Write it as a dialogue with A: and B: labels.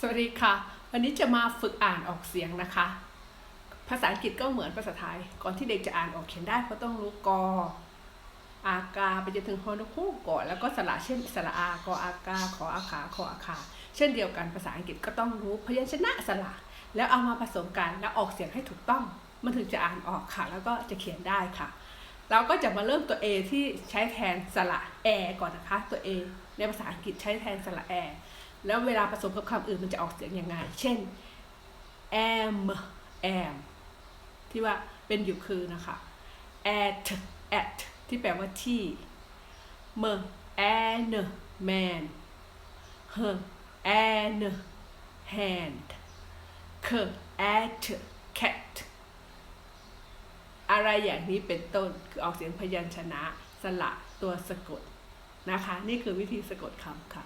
A: สวัสดีค่ะ วันนี้จะมาฝึกอ่านออกเสียงนะคะ ภาษาอังกฤษก็เหมือนภาษาไทย ก่อนที่เด็กจะอ่านออกเขียนได้ก็ต้องรู้กอ อากาไปจนถึงฮอนคูก่อนแล้วก็สระเช่นสระอากออากาขออาขาขออาขาเช่นเดียวกันภาษาอังกฤษก็ต้องรู้พยัญชนะสระแล้วเอามาผสมกันแล้วออกเสียงให้ถูกต้อง มันถึงจะอ่านออกค่ะ แล้วก็จะเขียนได้ค่ะ เราก็จะมาเริ่มตัว A ที่ใช้แทนสระแอก่อนนะคะ ตัว A ในภาษาอังกฤษใช้แทนสระแอ แล้วเวลาผสมกับคำอื่นมันจะออกเสียงยังไง เช่น am am ที่ว่าเป็นอยู่คือนะคะ at at ที่แปลว่าที่ m an man h an hand k at cat อะไรอย่างนี้เป็นต้นคือออกเสียงพยัญชนะสระตัวสะกดนะคะ นี่คือวิธีสะกดคำค่ะ